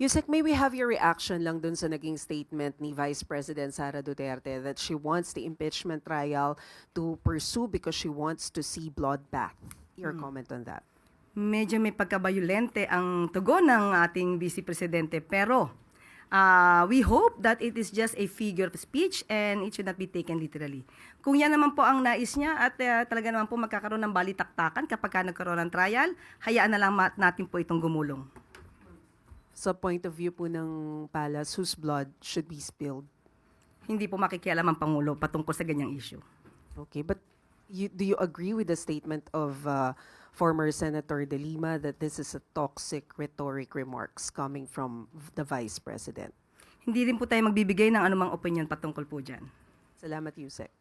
Yusek, may we have your reaction lang dun sa naging statement ni Vice President Sara Duterte that she wants the impeachment trial to pursue because she wants to see bloodbath. Your comment on that? medyo may pagkabayulente ang tugon ng ating Vice Presidente pero ah, we hope that it is just a figure of speech and it should not be taken literally. Kung yan naman po ang nais niya at ah, talaga naman po magkakaroon ng balitaktakan kapag ka nagkaroon ng trial, hayaan na lang natin po itong gumulong. Sa point of view po ng palace, whose blood should be spilled? Hindi po makikialam ang Pangulo patungkol sa ganyang issue. Okay, but you, do you agree with the statement of uh, former Senator De Lima that this is a toxic rhetoric remarks coming from the Vice President? Hindi rin po tayo magbibigay ng anumang opinion patungkol po dyan. Salamat, Yusek.